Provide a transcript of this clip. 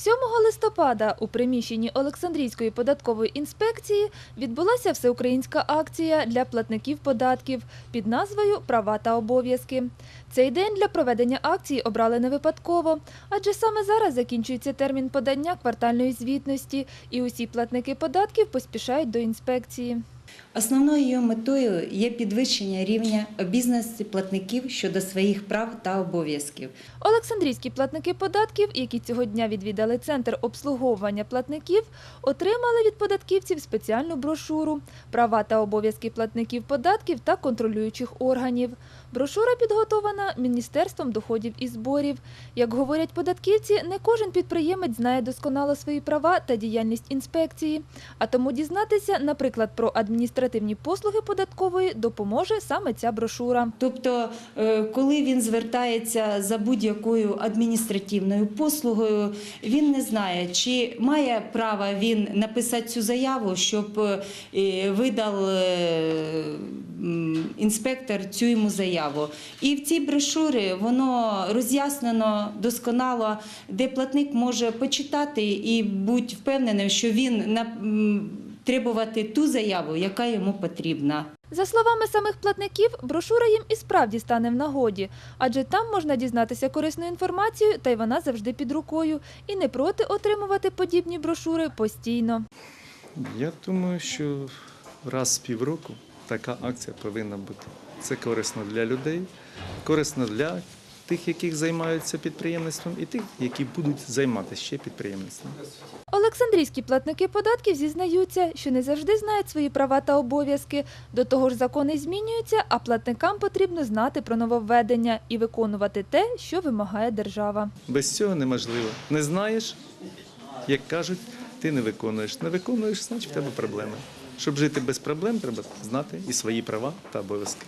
7 листопада у приміщенні Олександрійської податкової інспекції відбулася всеукраїнська акція для платників податків під назвою Права та обов'язки. Цей день для проведення акції обрали не випадково, адже саме зараз закінчується термін подання квартальної звітності, і усі платники податків поспішають до інспекції. Основною її метою є підвищення рівня обізнаності платників щодо своїх прав та обов'язків. Олександрійські платники податків, які цього дня відвідали центр обслуговування платників, отримали від податківців спеціальну брошуру Права та обов'язки платників податків та контролюючих органів. Брошура підготована Міністерством доходів і зборів. Як говорять податківці, не кожен підприємець знає досконало свої права та діяльність інспекції. А тому дізнатися, наприклад, про адміністративні послуги податкової допоможе саме ця брошура. Тобто, е, коли він звертається за будь-якою адміністративною послугою, він не знає, чи має право він написати цю заяву, щоб е, видав е, інспектор цю йому заяву. І в цій брошурі воно роз'яснено досконало, де платник може почитати і бути впевненим, що він на требувати ту заяву, яка йому потрібна. За словами самих платників, брошура їм і справді стане в нагоді, адже там можна дізнатися корисну інформацію, та й вона завжди під рукою, і не проти отримувати подібні брошури постійно. Я думаю, що раз в півроку така акція повинна бути. Це корисно для людей, корисно для тих, яких займаються підприємництвом, і тих, які будуть займатися ще підприємництвом. Олександрійські платники податків зізнаються, що не завжди знають свої права та обов'язки. До того ж, закони змінюються, а платникам потрібно знати про нововведення і виконувати те, що вимагає держава. Без цього неможливо. Не знаєш, як кажуть, ти не виконуєш. Не виконуєш, значить в тебе проблеми. Щоб жити без проблем, треба знати і свої права та обов'язки.